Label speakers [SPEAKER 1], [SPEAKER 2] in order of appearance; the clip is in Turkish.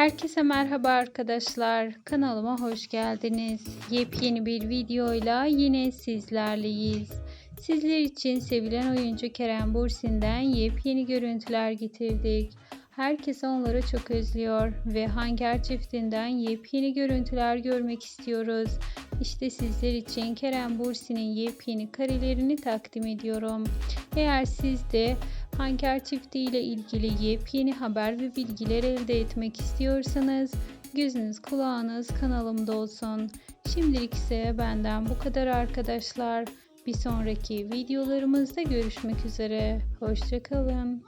[SPEAKER 1] Herkese merhaba arkadaşlar. Kanalıma hoş geldiniz. Yepyeni bir videoyla yine sizlerleyiz. Sizler için sevilen oyuncu Kerem Bursin'den yepyeni görüntüler getirdik. Herkes onları çok özlüyor ve Hanger çiftinden yepyeni görüntüler görmek istiyoruz. İşte sizler için Kerem Bursin'in yepyeni karelerini takdim ediyorum. Eğer siz de Hanker çifti ile ilgili yepyeni haber ve bilgiler elde etmek istiyorsanız gözünüz kulağınız kanalımda olsun. Şimdilik ise benden bu kadar arkadaşlar. Bir sonraki videolarımızda görüşmek üzere. Hoşçakalın.